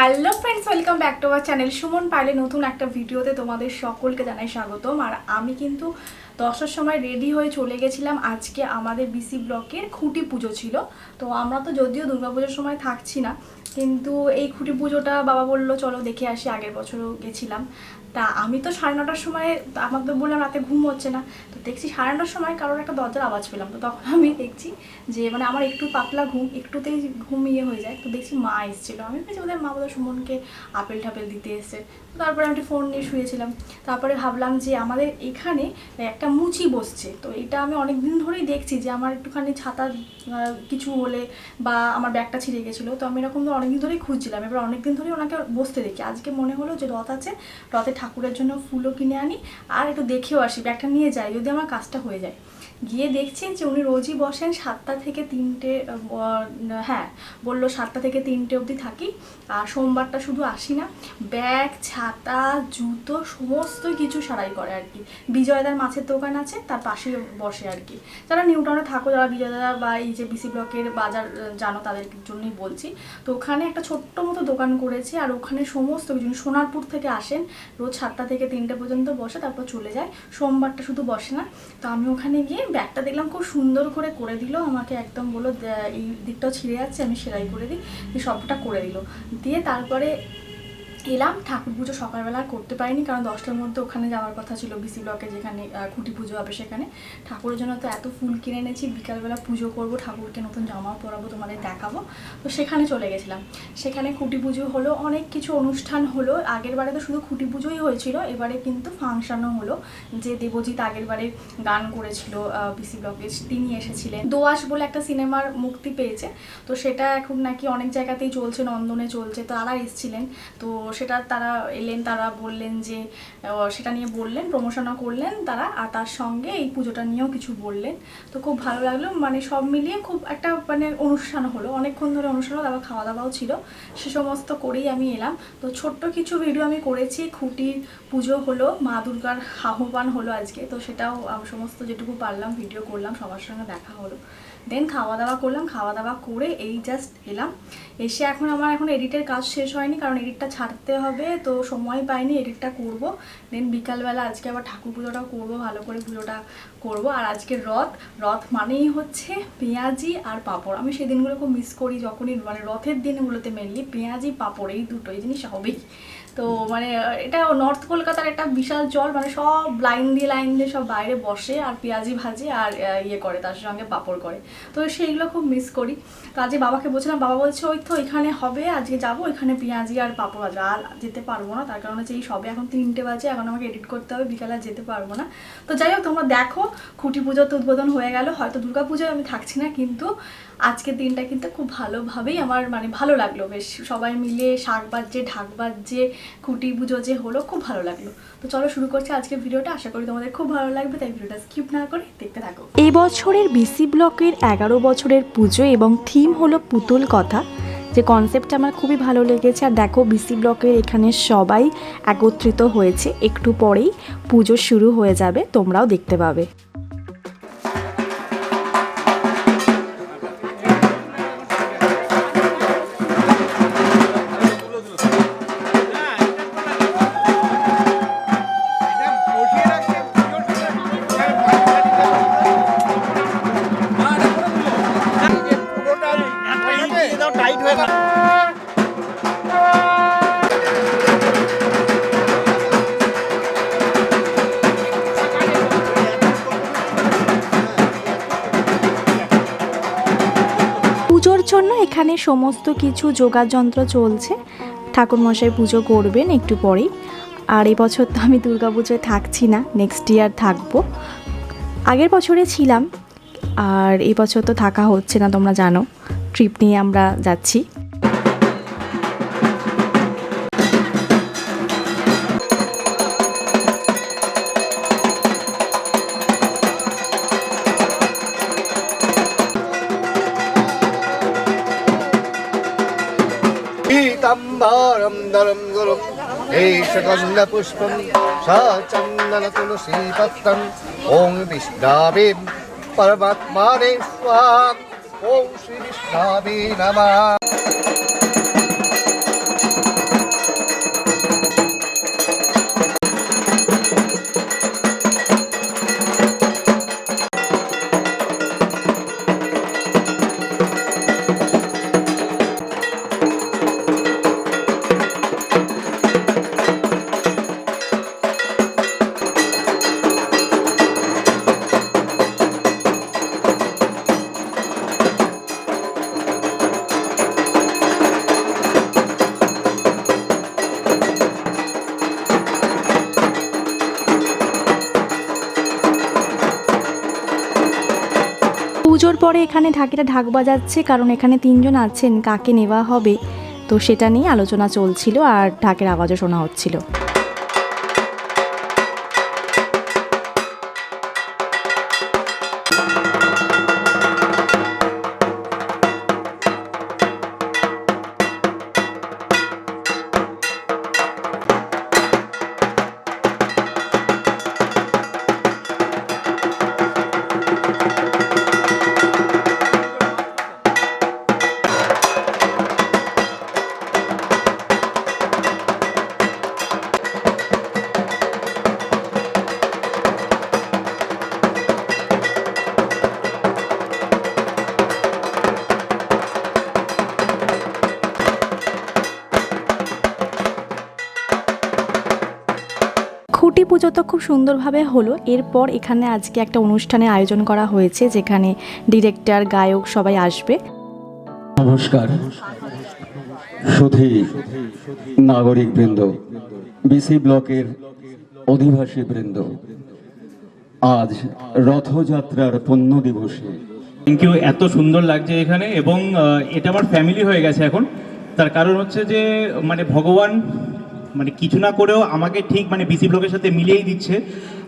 Hello friends welcome back to our channel Suman পাইলে নতুন একটা ভিডিওতে তোমাদের সকলকে জানাই স্বাগতম। আর আমি কিন্তু দশের সময় রেডি হয়ে চলে গেছিলাম। আজকে আমাদের বিসি ব্লকের খুঁটি পুজো ছিল। তো আমরা তো যদিও দুর্গাপুজোর সময় থাকছি না, কিন্তু এই খুঁটি পুজোটা বাবা বলল, চলো দেখে আসি, আগের বছরও গেছিলাম। তা আমি তো সাড়ে নটার সময় আমার তো বললাম রাতে ঘুম হচ্ছে না। তো দেখছি সাড়ে নটার সময় কারোর একটা দরজার আওয়াজ পেলাম। তো তখন আমি দেখছি যে মানে আমার একটু পাতলা ঘুম, একটুতেই ঘুম ইয়ে হয়ে যায়। তো দেখছি মা এসেছিল। আমি ভেবেছি ওদের মা বোধহয় সুমনকে আপেল টাপেল দিতে এসছে। তারপরে আমি ফোন নিয়ে শুয়েছিলাম। তারপরে ভাবলাম যে, আমাদের এখানে একটা মুচি বসছে। তো এটা আমি অনেক দিন ধরেই দেখছি যে, আমার একটুখানি ছাতা কিছু হলে বা আমার ব্যাগটা ছিঁড়ে গেছিল। তো আমি এরকম অনেকদিন ধরেই খুঁজছিলাম। এবার অনেকদিন ধরেই ওনাকে বসতে দেখি। আজকে মনে হলো যে রথ আছে, রথে ঠাকুরের জন্য ফুলও কিনে আনি, আর একটু দেখেও আসি, ব্যাগটা নিয়ে যাই, যদি আমার কাজটা হয়ে যায়। গিয়ে দেখছেন যে উনি রোজই বসেন সাতটা থেকে তিনটে হ্যাঁ বলল সাতটা থেকে তিনটে অবধি থাকি। আর সোমবারটা শুধু আসি না, ব্যাগ, ছাতা, জুতো সমস্ত কিছু সারাই করে আর কি। বিজয়দার মাছের দোকান আছে, তার পাশে বসে আর কি। যারা নিউটাউনে থাকো, যারা বিজয়দাদা বা এই যে বিসি ব্লকের বাজার জানো তাদের জন্যই বলছি। তো ওখানে একটা ছোট্ট মতো দোকান করেছে আর ওখানে সমস্ত কিছু। সোনারপুর থেকে আসেন, রোজ সাতটা থেকে তিনটে পর্যন্ত বসে, তারপর চলে যায়। সোমবারটা শুধু বসে না। তো আমি ওখানে গিয়ে ব্যাগটা দেখলাম, খুব সুন্দর করে করে দিল, আমাকে একদম বলো এই দিকটাও ছিঁড়ে যাচ্ছে, আমি সেলাই করে দিই। সবটা করে দিল। দিয়ে তারপরে এলাম, ঠাকুর পুজো সকালবেলা আর করতে পারিনি, কারণ দশটার মধ্যে ওখানে যাওয়ার কথা ছিল বিসি ব্লকে যেখানে খুঁটি পুজো হবে সেখানে। ঠাকুরের জন্য তো এত ফুল কিনে এনেছি, বিকালবেলা পুজো করব, ঠাকুরকে নতুন জামা পরাবো, তোমাদের দেখাবো। তো সেখানে চলে গেছিলাম। সেখানে খুঁটি পুজো হলো, অনেক কিছু অনুষ্ঠান হলো। আগের বারে তো শুধু খুঁটি পুজোই হয়েছিল, এবারে কিন্তু ফাংশনও হলো। যে দেবজিৎ আগের বারে গান করেছিল বিসি ব্লকে তিনি এসেছিলেন। দোয়াশ বলে একটা সিনেমার মুক্তি পেয়েছে। তো সেটা এখন নাকি অনেক জায়গাতেই চলছে, নন্দনে চলছে, তারা এসেছিলেন। তো সেটা তারা এলেন, তারা বললেন যে সেটা নিয়ে বললেন প্রমোশনও করলেন তারা, আর তার সঙ্গে এই পুজোটা নিয়েও কিছু বললেন। তো খুব ভালো লাগল মানে সব মিলিয়ে খুব একটা মানে অনুষ্ঠান হলো, অনেকক্ষণ ধরে অনুষ্ঠান হলো, তারপর খাওয়া দাওয়াও ছিল, সে সমস্ত করেই আমি এলাম। তো ছোট্ট কিছু ভিডিও আমি করেছি খুঁটির পুজো হলো, মা দুর্গার আহ্বান হলো আজকে, তো সেটাও সমস্ত যেটুকু পারলাম ভিডিও করলাম, সবার সঙ্গে দেখা হলো। দেন খাওয়া দাওয়া করলাম খাওয়া দাওয়া করে এই জাস্ট এলাম। এসে এখন আমার এখন এডিটের কাজ শেষ হয়নি, কারণ এডিটটা ছাড়তে হবে, তো সময় পাইনি এডিটটা করব। দেন বিকালবেলা আজকে আবার ঠাকুর পুজোটাও করব, ভালো করে পুজোটা করব। আর আজকে রথ রথ মানেই হচ্ছে পেঁয়াজি আর পাঁপড়। আমি সেই দিনগুলো খুব মিস করি যখনই মানে রথের দিনগুলোতে মেনলি পেঁয়াজি, পাঁপড়, এই দুটো এই জিনিস হবেই। তো মানে এটা নর্থ কলকাতার একটা বিশাল চল মানে সব লাইন দিয়ে লাইন দিয়ে সব বাইরে বসে আর পেঁয়াজি ভাজি আর ইয়ে করে, তার সঙ্গে পাঁপড় করে। তো সেইগুলো খুব মিস করি। তো আজকে বাবাকে বলছিলাম, বাবা বলছে, ওই তো এখানে হবে, আজকে যাব, এখানে পেঁয়াজি আর পাঁপড় ভাজা। আর যেতে পারব না, তার কারণ হচ্ছে এই সবে এখন তিনটে বাজে, এখন আমাকে এডিট করতে হবে, বিকালে যেতে পারব না। তো যাই হোক, তোমরা দেখো, খুঁটি পুজো তো উদ্বোধন হয়ে গেল, হয়তো দুর্গা পুজোয় আমি থাকছি না, কিন্তু আজকের দিনটা কিন্তু খুব ভালোভাবেই আমার মানে ভালো লাগল বেশ। সবাই মিলে শাক বাজছে, ঢাক বাজছে, খুঁটি পুজো যে হলো খুব ভালো লাগল। তো চলো শুরু করছি আজকের ভিডিওটা। আশা করি তোমাদের খুব ভালো লাগবে, তাই ভিডিওটা স্কিপ না করে দেখতে থাকো। এই বছরের বিসি ব্লকের এগারো বছরের পুজো এবং থিম হলো পুতুল কথা। যে কনসেপ্ট আমার খুবই ভালো লেগেছে। আর দেখো বিসি ব্লকের এখানে সবাই একত্রিত হয়েছে। একটু পরেই পুজো শুরু হয়ে যাবে, তোমরাও দেখতে পাবে। সমস্ত কিছু যোগাযন্ত্র চলছে। ঠাকুরমশাই পুজো করবেন একটু পরেই। আর এবছর তো আমি দুর্গা পুজোয় থাকছি না নেক্সট ইয়ার থাকব। আগের বছরে ছিলাম, আর এবছর তো থাকা হচ্ছে না, তোমরা জানো। ট্রিপ নিয়ে আমরা যাচ্ছি। पीताम्बरं दरं गुरुं एषकन्दपुष्पं स चन्दनतुलसीपत्रम् ॐ विष्णावे परमात्माने स्वाहा ॐ श्रीविष्णावे नमः এখানে ঢাকিটা ঢাক বাজাচ্ছে, কারণ এখানে তিনজন আছেন, কাকে নেওয়া হবে? তো সেটা নিয়ে আলোচনা চলছিল আর ঢাকের আওয়াজও শোনা হচ্ছিল। পুজো তো খুব সুন্দরভাবে হলো। এরপর এখানে আজকে একটা অনুষ্ঠানের আয়োজন করা হয়েছে যেখানে ডিরেক্টর গায়ক সবাই আসবে। নমস্কার। সুধী নাগরিক বৃন্দ বিসি ব্লকের অধিবাসী বৃন্দ আজ রথযাত্রার পণ্য দিবসে। থ্যাংক ইউ এত সুন্দর লাগছে এখানে এবং এটা আমার ফ্যামিলি হয়ে গেছে এখন। তার কারণ হচ্ছে যে মানে ভগবান মানে কিছু না করেও আমাকে ঠিক মানে বিসি ব্লকের সাথে মিলিয়েই দিচ্ছে।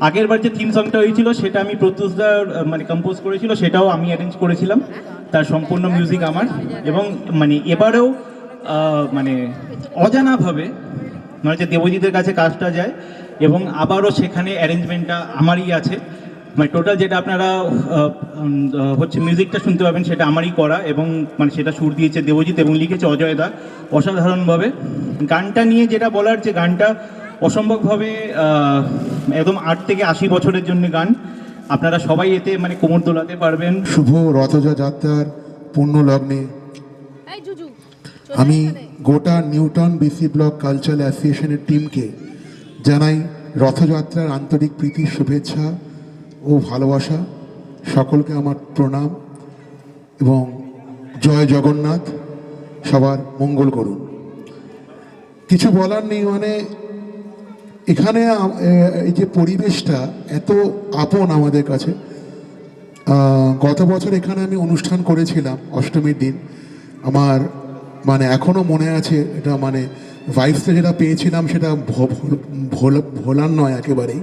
আগের বার যে থিম সংটা হয়েছিল, সেটা আমি প্রত্যুষদা মানে কম্পোজ করেছিল, সেটাও আমি অ্যারেঞ্জ করেছিলাম। তার সম্পূর্ণ মিউজিক আমার। এবং মানে এবারেও মানে অজানাভাবে মানে যে দেবজিতের কাছে কাজটা যায়, এবং আবারও সেখানে অ্যারেঞ্জমেন্টটা আমারই আছে। মানে টোটাল যেটা আপনারা হচ্ছে মিউজিকটা শুনতে পাবেন সেটা আমারই করা এবং মানে সেটা সুর দিয়েছে দেবজিৎ এবং লিখেছে অজয় দা। অসাধারণভাবে গানটা নিয়ে যেটা বলার যে গানটা অসম্ভবভাবে একদম আট থেকে আশি বছরের জন্য গান। আপনারা সবাই এতে মানে কোমর দোলাতে পারবেন। শুভ রথযাত্রার পূর্ণ লগ্নে। আমি গোটা নিউটন বিসি ব্লক কালচারাল অ্যাসোসিয়েশনের টিমকে জানাই রথযাত্রার আন্তরিক প্রীতি শুভেচ্ছা। ও ভালোবাসা, সকলকে আমার প্রণাম এবং জয় জগন্নাথ, সবার মঙ্গল করুন। কিছু বলার নেই মানে এখানে এই যে পরিবেশটা এত আপন আমাদের কাছে। গত বছর এখানে আমি অনুষ্ঠান করেছিলাম, অষ্টমীর দিন। আমার মানে এখনও মনে আছে, এটা মানে ভাইবসটা যেটা পেয়েছিলাম সেটা ভোলার নয় একেবারেই।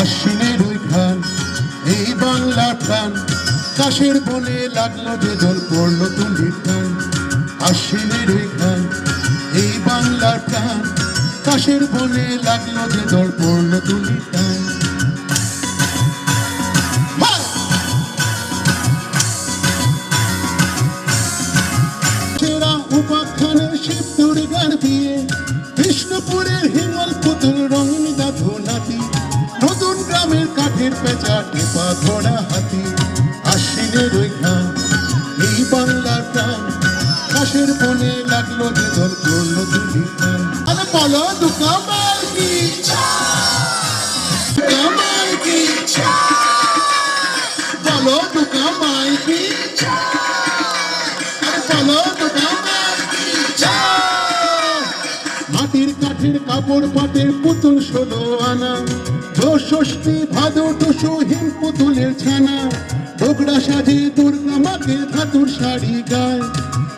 আশ্বিনের ওই ঘ্রাণ এই বাংলার প্রাণ কাশের বনে লাগল যে জল পড়ল তুলির টান আশ্বিনের ওই ঘ্রাণ এই বাংলার প্রাণ। কাশের বনে লাগল যে জল পড়ল তুলির টান কাপড় পাটের পুতুল ষোলো আনা। ষষ্ঠী ভাদর টুসু, হিম পুতুলের ছানা। ডোকরা সাজে দুর্গা মাকে ধাতুর শাড়ি গায়।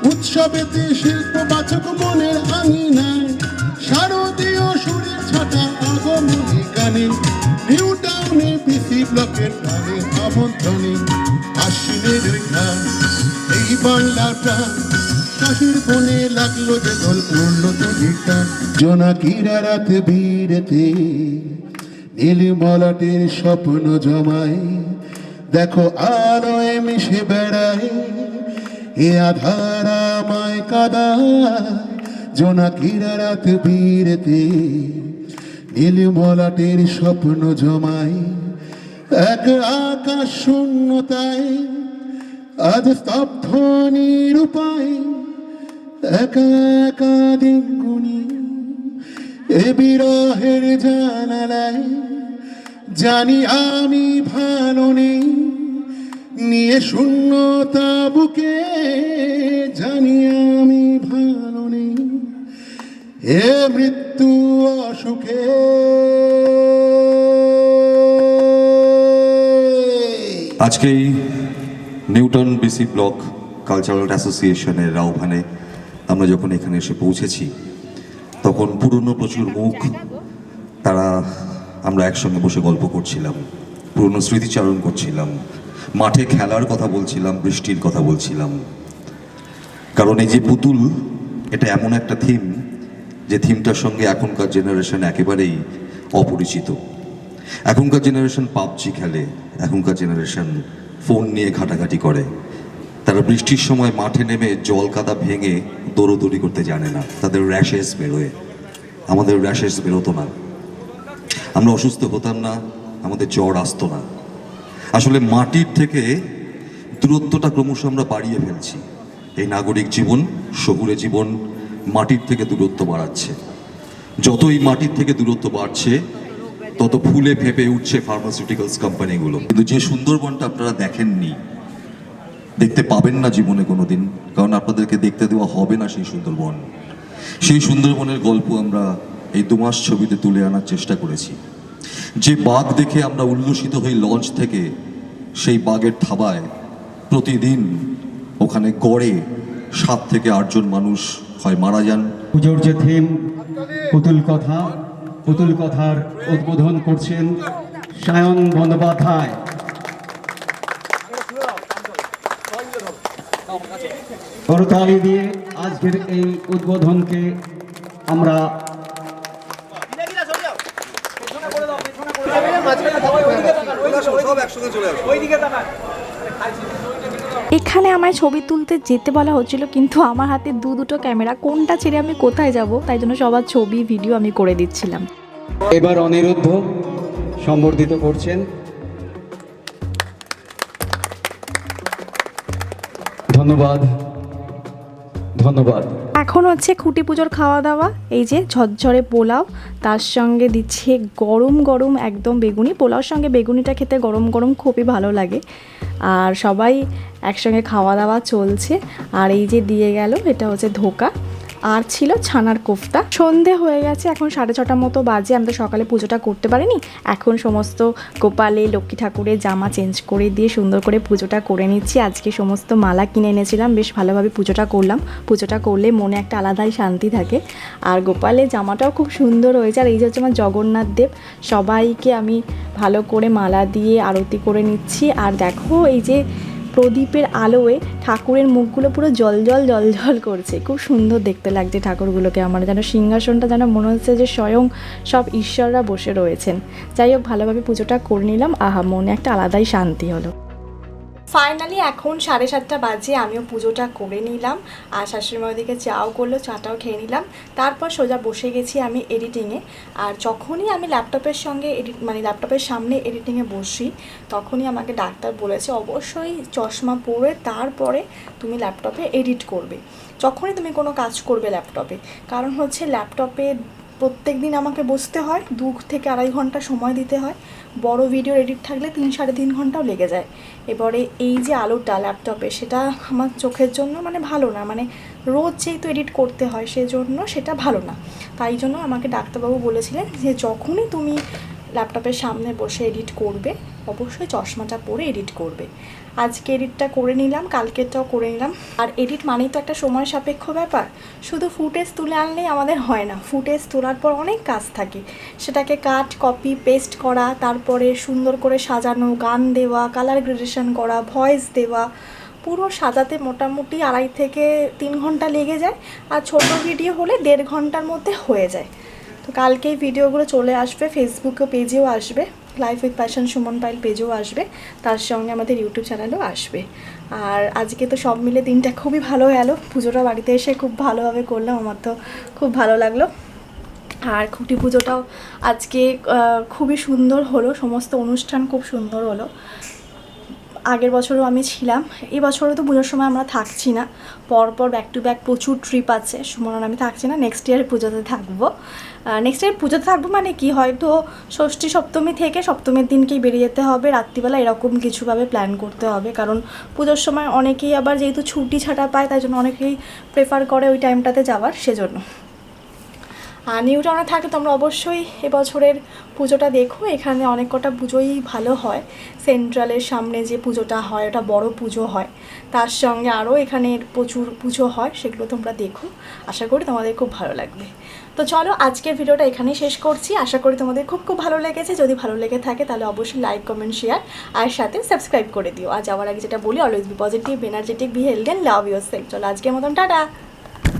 উৎসবেতে শিল্প বাচক মনের আঙিনায়। শারদীয় সুরের ছাটা আগমনী গানে। নিউ টাউনে পিসি ব্লকের প্রাণে আমন্ত্রণে। আশ্বিনের ঘাম এই বাংলার প্রাণ। উঠল যে দোল উঠল তো গিটার জোনাকিরা রাত বীরেতে নীল মলাটের স্বপ্ন জমায়। দেখো আলোয় মিশে বেড়ায়, এ আধার কাদায়। জোনাকিরা রাত বীরেতে নীল মলাটের স্বপ্ন জমায়। এক আকাশ শূন্যতায় আজ স্তব্ধ নিরুপায়। একা একা দিন গুনি এ বিরহের জানালায় জানি আমি ভালো নেই। নিয়ে শূন্যতা বুকে জানি আমি ভালো নেই। এ মৃত্যু অসুখে আজকে এই নিউটন বিসি ব্লক কালচারাল অ্যাসোসিয়েশনের আহ্বানে আমরা যখন এখানে এসে পৌঁছেছি, তখন পুরনো প্রচুর মুখ, তারা আমরা একসঙ্গে বসে গল্প করছিলাম, পুরনো স্মৃতিচারণ করছিলাম, মাঠে খেলার কথা বলছিলাম, বৃষ্টির কথা বলছিলাম। কারণ এই যে পুতুল, এটা এমন একটা থিম যে থিমটার সঙ্গে এখনকার জেনারেশন একেবারেই অপরিচিত। এখনকার জেনারেশন পাবজি খেলে, এখনকার জেনারেশন ফোন নিয়ে ঘাটাঘাটি করে। তারা বৃষ্টির সময় মাঠে নেমে জল কাদা ভেঙে দৌড়োদৌড়ি করতে জানে না। তাদের র্যাশেস বেরোয়। আমাদের র্যাশেস বেরোতো না। আমরা অসুস্থ হতাম না, আমাদের জ্বর আসতো না। আসলে মাটির থেকে দূরত্বটা ক্রমশ আমরা বাড়িয়ে ফেলছি। এই নাগরিক জীবন শহুরে জীবন মাটির থেকে দূরত্ব বাড়াচ্ছে। যতই মাটির থেকে দূরত্ব বাড়ছে, তত ফুলে ফেপে উঠছে ফার্মাসিউটিক্যালস কোম্পানিগুলো কিন্তু যে সুন্দরবনটা আপনারা দেখেননি দেখতে পাবেন না জীবনে কোনোদিন, কারণ আপনাদেরকে দেখতে দেওয়া হবে না সেই সুন্দরবন। সেই সুন্দরবনের গল্প আমরা এই দু মাস ছবিতে তুলে আনার চেষ্টা করেছি। যে বাঘ দেখে আমরা উল্লসিত হই লঞ্চ থেকে, সেই বাঘের থাবায় প্রতিদিন ওখানে গড়ে সাত থেকে আটজন মানুষ হয় মারা যান। পুজোর যে থিম পুতুল কথা, পুতুল কথার উদ্বোধন করছেন সায়ন বন্দ্যোপাধ্যায়। করতালি দিয়ে আজকের এই উদ্বোধনকে আমরা এখানে আমায় ছবি তুলতে যেতে বলা হচ্ছিল কিন্তু আমার হাতে দু দুটো ক্যামেরা। কোনটা ছেড়ে আমি কোথায় যাব? তাই জন্য সবার ছবি ভিডিও আমি করে দিচ্ছিলাম। এবার অনিরুদ্ধ সম্বর্ধিত করছেন। ধন্যবাদ। ধন্যবাদ। এখন হচ্ছে খুঁটি পুজোর খাওয়া দাওয়া এই যে ঝরঝরে পোলাও, তার সঙ্গে দিচ্ছে গরম গরম একদম বেগুনি। পোলাওর সঙ্গে বেগুনিটা খেতে গরম গরম খুবই ভালো লাগে। আর সবাই একসঙ্গে খাওয়া দাওয়া চলছে। আর এই যে দিয়ে গেল, এটা হচ্ছে ধোকা। আর ছিল ছানার কোফতা। সন্ধে হয়ে গেছে, এখন সাড়ে ছটার মতো বাজে, আমরা সকালে পুজোটা করতে পারিনি। এখন সমস্ত গোপালে, লক্ষ্মী ঠাকুরের জামা চেঞ্জ করে দিয়ে সুন্দর করে পুজোটা করে নিচ্ছি। আজকে সমস্ত মালা কিনে এনেছিলাম, বেশ ভালোভাবে পুজোটা করলাম। পুজোটা করলে মনে একটা আলাদাই শান্তি থাকে। আর গোপালের জামাটাও খুব সুন্দর হয়েছে। আর এই যে হচ্ছে আমার জগন্নাথ দেব, সবাইকে আমি ভালো করে মালা দিয়ে আরতি করে নিচ্ছি। আর দেখো, এই যে প্রদীপের আলোয় ঠাকুরের মুখগুলো পুরো জল জল জল জল করছে। খুব সুন্দর দেখতে লাগছে ঠাকুরগুলোকে। আমার যেন সিংহাসনটা যেন মনে হচ্ছে যে স্বয়ং সব ঈশ্বররা বসে রয়েছেন। যাই হোক, ভালোভাবে পুজোটা করে নিলাম। আহা, মনে একটা আলাদাই শান্তি হলো। ফাইনালি এখন সাড়ে সাতটা বাজে, আমিও পুজোটা করে নিলাম। আর শাশুড়িমা ওদিকে চাও করল, চাটাও খেয়ে নিলাম। তারপর সোজা বসে গেছি আমি এডিটিংয়ে আর যখনই আমি ল্যাপটপের সঙ্গে এডিট মানে ল্যাপটপের সামনে এডিটিংয়ে বসি, তখনই আমাকে ডাক্তার বলেছে, অবশ্যই চশমা পরে তারপরে তুমি ল্যাপটপে এডিট করবে। যখনই তুমি কোনো কাজ করবে ল্যাপটপে কারণ হচ্ছে ল্যাপটপে প্রত্যেক দিন আমাকে বসতে হয়, দু থেকে আড়াই ঘণ্টা সময় দিতে হয়। বড় ভিডিও এডিট থাকলে তিন সাড়ে তিন ঘন্টাও লেগে যায়। এবারে এই যে আলোটা ল্যাপটপে সেটা আমার চোখের জন্য মানে ভালো না। মানে রোজ যেহেতু এডিট করতে হয়, সেজন্য সেটা ভালো না। তাই জন্য আমাকে ডাক্তারবাবু বলেছিলেন যে, যখনই তুমি ল্যাপটপের সামনে বসে এডিট করবে, অবশ্যই চশমাটা পরে এডিট করবে। আজকে এডিটটা করে নিলাম, কালকেরটাও করে নিলাম। আর এডিট মানেই তো একটা সময় সাপেক্ষ ব্যাপার। শুধু ফুটেজ তুলে আনলেই আমাদের হয় না। ফুটেজ তোলার পর অনেক কাজ থাকে। সেটাকে কাট কপি পেস্ট করা, তারপরে সুন্দর করে সাজানো, গান দেওয়া কালার গ্রেডেশন করা ভয়েস দেওয়া, পুরো সাজাতে মোটামুটি আড়াই থেকে তিন ঘণ্টা লেগে যায়। আর ছোট ভিডিও হলে দেড় ঘণ্টার মধ্যে হয়ে যায়। তো কালকে এই ভিডিওগুলো চলে আসবে ফেসবুকে পেজেও আসবে। Life with passion Suman Pail পেজেও আসবে, তার সঙ্গে আমাদের ইউটিউব চ্যানেলও আসবে। আর আজকে তো সব মিলে দিনটা খুবই ভালো গেল, পুজোটা বাড়িতে এসে খুব ভালোভাবে করলাম, আমার তো খুব ভালো লাগল। আর খুঁটি পুজোটাও আজকে খুবই সুন্দর হলো, সমস্ত অনুষ্ঠান খুব সুন্দর হলো। আগের বছরও আমি ছিলাম, এই বছরও তো পুজোর সময় আমরা থাকছি না। পরপর ব্যাক টু ব্যাক প্রচুর ট্রিপ আছে, সুমন আমি থাকছি না নেক্সট ইয়ার পুজোতে থাকব। নেক্সট ইয়ার পুজোতে থাকব মানে কি? হয়তো ষষ্ঠী সপ্তমী থেকে সপ্তমীর দিনকেই বেরিয়ে যেতে হবে, রাত্রিবেলা এরকম কিছুভাবে প্ল্যান করতে হবে। কারণ পুজোর সময় অনেকেই আবার যেহেতু ছুটি ছাটা পায়, তাই জন্য অনেকেই প্রেফার করে ওই টাইমটাতে যাওয়ার সেজন্য। আর নিউ টাউনে থাকলে তোমরা অবশ্যই এবছরের পুজোটা দেখো। এখানে অনেক কটা পুজোই ভালো হয়। সেন্ট্রালের সামনে যে পুজোটা হয়, ওটা বড় পুজো হয়। তার সঙ্গে আরও এখানে প্রচুর পুজো হয়, সেগুলো তোমরা দেখো। আশা করি তোমাদের খুব ভালো লাগবে। তো চলো, আজকের ভিডিওটা এখানেই শেষ করছি। আশা করি তোমাদের খুব খুব ভালো লেগেছে। যদি ভালো লেগে থাকে, তাহলে অবশ্যই লাইক কমেন্ট শেয়ার আর সাথে সাবস্ক্রাইব করে দিও। আর যাওয়ার আগে যেটা বলি always be positive energetic be health and love yourself চলো, আজকের মতন, টাটা!